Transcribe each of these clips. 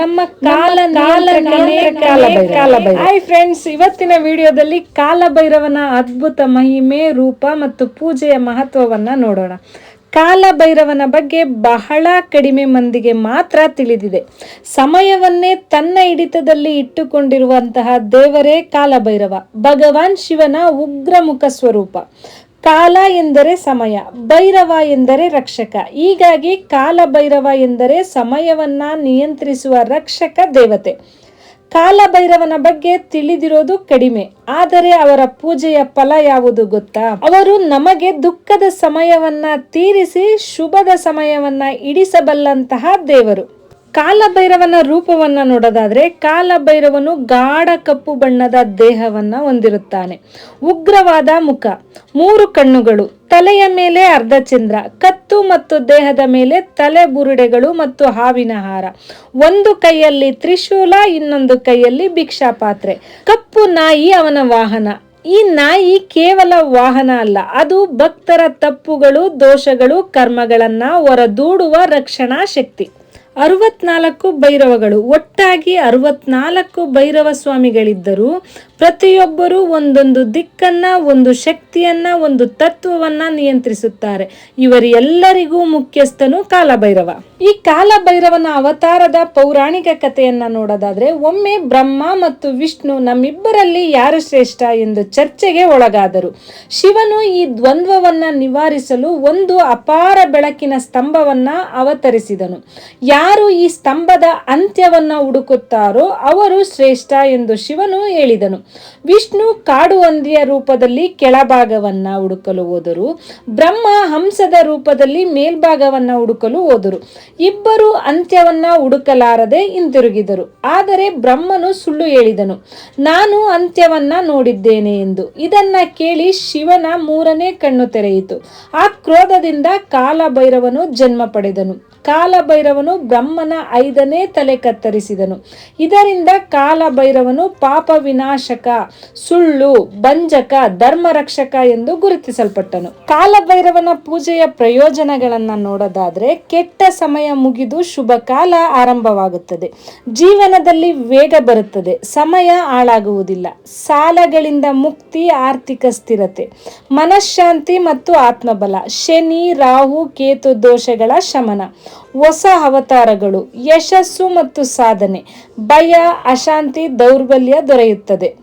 ನಮ್ಮ ಕಾಲ hi friends ಇವತ್ತಿನ ವಿಡಿಯೋದಲ್ಲಿ ಕಾಲಭೈರವನ ಅದ್ಭುತ ಮಹಿಮೆ ರೂಪ ಮತ್ತು ಪೂಜೆಯ ಮಹತ್ವವನ್ನ ನೋಡೋಣ. ಕಾಲಭೈರವನ ಬಗ್ಗೆ ಬಹಳ ಕಡಿಮೆ ಮಂದಿಗೆ ಮಾತ್ರ ತಿಳಿದಿದೆ. ಸಮಯವನ್ನೇ ತನ್ನ ಹಿಡಿತದಲ್ಲಿ ಇಟ್ಟುಕೊಂಡಿರುವಂತಹ ದೇವರೇ ಕಾಲಭೈರವ. ಭಗವಾನ್ ಶಿವನ ಉಗ್ರಮುಖ ಸ್ವರೂಪ. ಕಾಲ ಎಂದರೆ ಸಮಯ, ಭೈರವ ಎಂದರೆ ರಕ್ಷಕ. ಹೀಗಾಗಿ ಕಾಲ ಭೈರವ ಎಂದರೆ ಸಮಯವನ್ನ ನಿಯಂತ್ರಿಸುವ ರಕ್ಷಕ ದೇವತೆ. ಕಾಲ ಭೈರವನ ಬಗ್ಗೆ ತಿಳಿದಿರೋದು ಕಡಿಮೆ, ಆದರೆ ಅವರ ಪೂಜೆಯ ಫಲ ಯಾವುದು ಗೊತ್ತಾ? ಅವರು ನಮಗೆ ದುಃಖದ ಸಮಯವನ್ನ ತೀರಿಸಿ ಶುಭದ ಸಮಯವನ್ನ ಇಡಿಸಬಲ್ಲಂತಹ ದೇವರು. ಕಾಲಭೈರವನ ರೂಪವನ್ನ ನೋಡೋದಾದ್ರೆ ಕಾಲಭೈರವನು ಗಾಢ ಕಪ್ಪು ಬಣ್ಣದ ದೇಹವನ್ನ ಹೊಂದಿರುತ್ತಾನೆ. ಉಗ್ರವಾದ ಮುಖ, ಮೂರು ಕಣ್ಣುಗಳು, ತಲೆಯ ಮೇಲೆ ಅರ್ಧ ಚಂದ್ರ, ಕತ್ತು ಮತ್ತು ದೇಹದ ಮೇಲೆ ತಲೆ ಬುರುಡೆಗಳು ಮತ್ತು ಹಾವಿನ ಹಾರ. ಒಂದು ಕೈಯಲ್ಲಿ ತ್ರಿಶೂಲ, ಇನ್ನೊಂದು ಕೈಯಲ್ಲಿ ಭಿಕ್ಷಾ ಪಾತ್ರೆ ಕಪ್ಪು ನಾಯಿ ಅವನ ವಾಹನ. ಈ ನಾಯಿ ಕೇವಲ ವಾಹನ ಅಲ್ಲ, ಅದು ಭಕ್ತರ ತಪ್ಪುಗಳು, ದೋಷಗಳು, ಕರ್ಮಗಳನ್ನ ಹೊರದೂಡುವ ರಕ್ಷಣಾ ಶಕ್ತಿ. ಅರವತ್ನಾಲ್ಕು ಭೈರವಗಳು. ಒಟ್ಟಾಗಿ ಅರವತ್ನಾಲ್ಕು ಭೈರವ ಸ್ವಾಮಿಗಳಿದ್ದರು ಪ್ರತಿಯೊಬ್ಬರು ಒಂದೊಂದು ದಿಕ್ಕನ್ನ, ಒಂದು ಶಕ್ತಿಯನ್ನ, ಒಂದು ತತ್ವವನ್ನ ನಿಯಂತ್ರಿಸುತ್ತಾರೆ. ಇವರೆಲ್ಲರಿಗೂ ಮುಖ್ಯಸ್ಥನು ಕಾಲಭೈರವ. ಈ ಕಾಲಭೈರವನ ಅವತಾರದ ಪೌರಾಣಿಕ ಕಥೆಯನ್ನ ನೋಡೋದಾದ್ರೆ, ಒಮ್ಮೆ ಬ್ರಹ್ಮ ಮತ್ತು ವಿಷ್ಣು ನಮ್ಮಿಬ್ಬರಲ್ಲಿ ಯಾರು ಶ್ರೇಷ್ಠ ಎಂದು ಚರ್ಚೆಗೆ ಒಳಗಾದರು. ಶಿವನು ಈ ದ್ವಂದ್ವವನ್ನ ನಿವಾರಿಸಲು ಒಂದು ಅಪಾರ ಬೆಳಕಿನ ಸ್ತಂಭವನ್ನ ಅವತರಿಸಿದನು. ಯಾರು ಈ ಸ್ತಂಭದ ಅಂತ್ಯವನ್ನ ಹುಡುಕುತ್ತಾರೋ ಅವರು ಶ್ರೇಷ್ಠ ಎಂದು ಶಿವನು ಹೇಳಿದನು. ವಿಷ್ಣು ಕಾಡು ಹಂದಿಯ ರೂಪದಲ್ಲಿ ಕೆಳಭಾಗವನ್ನ ಹುಡುಕಲು ಹೋದರು. ಬ್ರಹ್ಮ ಹಂಸದ ರೂಪದಲ್ಲಿ ಮೇಲ್ಭಾಗವನ್ನ ಹುಡುಕಲು ಹೋದರು. ಇಬ್ಬರು ಅಂತ್ಯವನ್ನ ಹುಡುಕಲಾರದೆ ಹಿಂತಿರುಗಿದರು. ಆದರೆ ಬ್ರಹ್ಮನು ಸುಳ್ಳು ಹೇಳಿದನು. ನಾನು ಅಂತ್ಯವನ್ನ ನೋಡಿದ್ದೇನೆ ಎಂದು. ಇದನ್ನ ಕೇಳಿ ಶಿವನ ಮೂರನೇ ಕಣ್ಣು ತೆರೆಯಿತು. ಆ ಕ್ರೋಧದಿಂದ ಕಾಲಭೈರವನು ಜನ್ಮ ಪಡೆದನು. ಕಾಲಭೈರವನು ಬ್ರಹ್ಮನ ಐದನೇ ತಲೆ ಕತ್ತರಿಸಿದನು. ಇದರಿಂದ ಕಾಲಭೈರವನು ಪಾಪ ವಿನಾಶಕ ಸುಳ್ಳು, ಬಂಜಕ, ಧರ್ಮರಕ್ಷಕ ಎಂದು ಗುರುತಿಸಲ್ಪಟ್ಟನು. ಕಾಲಭೈರವನ ಪೂಜೆಯ ಪ್ರಯೋಜನಗಳನ್ನ ನೋಡೋದಾದ್ರೆ ಕೆಟ್ಟ ಸಮಯ ಮುಗಿದು ಶುಭ ಕಾಲ ಆರಂಭವಾಗುತ್ತದೆ. ಜೀವನದಲ್ಲಿ ವೇಗ ಬರುತ್ತದೆ. ಸಮಯ ಹಾಳಾಗುವುದಿಲ್ಲ. ಸಾಲಗಳಿಂದ ಮುಕ್ತಿ, ಆರ್ಥಿಕ ಸ್ಥಿರತೆ, ಮನಃಶಾಂತಿ ಮತ್ತು ಆತ್ಮಬಲ, ಶನಿ, ರಾಹು, ಕೇತು ದೋಷಗಳ ಶಮನ, ಹೊಸ ಅವತಾರಗಳು, ಯಶಸ್ಸು ಮತ್ತು ಸಾಧನೆ, ಭಯ, ಅಶಾಂತಿ, ದೌರ್ಬಲ್ಯ ದೊರೆಯುತ್ತದೆ.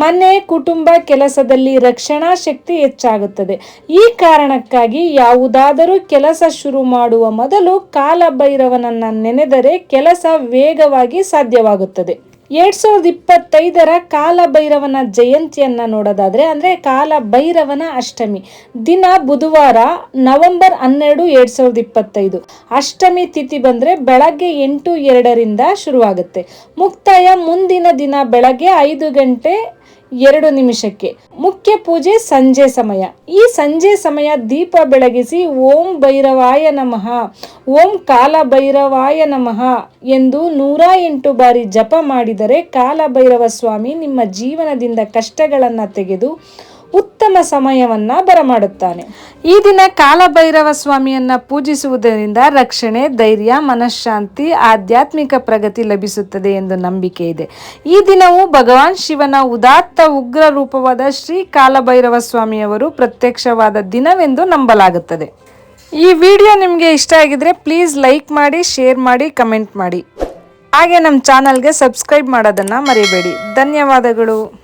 ಮನೆ, ಕುಟುಂಬ ಕೆಲಸದಲ್ಲಿ ರಕ್ಷಣಾ ಶಕ್ತಿ ಹೆಚ್ಚಾಗುತ್ತದೆ. ಈ ಕಾರಣಕ್ಕಾಗಿ ಯಾವುದಾದರೂ ಕೆಲಸ ಶುರು ಮಾಡುವ ಮೊದಲು ಕಾಲಭೈರವನನ್ನ ನೆನೆದರೆ ಕೆಲಸ ವೇಗವಾಗಿ ಸಾಧ್ಯವಾಗುತ್ತದೆ. ಎರಡ್ ಸಾವಿರದ ಇಪ್ಪತ್ತೈದರ ಕಾಲಭೈರವನ ಜಯಂತಿಯನ್ನ ನೋಡೋದಾದ್ರೆ, ಅಂದ್ರೆ ಕಾಲಭೈರವನ ಅಷ್ಟಮಿ. ದಿನ ಬುಧವಾರ, ನವೆಂಬರ್ ಹನ್ನೆರಡು, ಎರಡ್ ಸಾವಿರದ ಇಪ್ಪತ್ತೈದು. ಅಷ್ಟಮಿ ತಿಥಿ ಬಂದ್ರೆ ಬೆಳಗ್ಗೆ ಎಂಟು, ಎರಡರಿಂದ ಶುರುವಾಗುತ್ತೆ. ಮುಕ್ತಾಯ ಮುಂದಿನ ದಿನ ಬೆಳಗ್ಗೆ ಐದು ಗಂಟೆ ಎರಡು ನಿಮಿಷಕ್ಕೆ. ಮುಖ್ಯ ಪೂಜೆ ಸಂಜೆ ಸಮಯ. ಈ ಸಂಜೆ ಸಮಯ ದೀಪ ಬೆಳಗಿಸಿ ಓಂ ಭೈರವಾಯ ನಮಃ, ಓಂ ಕಾಲ ಭೈರವಾಯ ನಮಃ ಎಂದು ನೂರ ಎಂಟು ಬಾರಿ ಜಪ ಮಾಡಿದರೆ ಕಾಲ ಭೈರವ ಸ್ವಾಮಿ ನಿಮ್ಮ ಜೀವನದಿಂದ ಕಷ್ಟಗಳನ್ನು ತೆಗೆದು ಉತ್ತಮ ಸಮಯವನ್ನ ಬರಮಾಡುತ್ತಾನೆ. ಈ ದಿನ ಕಾಲಭೈರವ ಸ್ವಾಮಿಯನ್ನ ಪೂಜಿಸುವುದರಿಂದ ರಕ್ಷಣೆ, ಧೈರ್ಯ, ಮನಃಶಾಂತಿ, ಆಧ್ಯಾತ್ಮಿಕ ಪ್ರಗತಿ ಲಭಿಸುತ್ತದೆ ಎಂದು ನಂಬಿಕೆ ಇದೆ. ಈ ದಿನವು ಭಗವಾನ್ ಶಿವನ ಉದಾತ್ತ ಉಗ್ರ ರೂಪವಾದ ಶ್ರೀ ಕಾಲಭೈರವ ಸ್ವಾಮಿಯವರು ಪ್ರತ್ಯಕ್ಷವಾದ ದಿನವೆಂದು ನಂಬಲಾಗುತ್ತದೆ. ಈ ವಿಡಿಯೋ ನಿಮಗೆ ಇಷ್ಟ ಆಗಿದ್ರೆ ಪ್ಲೀಸ್ ಲೈಕ್ ಮಾಡಿ, ಶೇರ್ ಮಾಡಿ, ಕಮೆಂಟ್ ಮಾಡಿ. ಹಾಗೆ ನಮ್ಮ ಚಾನಲ್ಗೆ ಸಬ್ಸ್ಕ್ರೈಬ್ ಮಾಡೋದನ್ನು ಮರಿಬೇಡಿ. ಧನ್ಯವಾದಗಳು.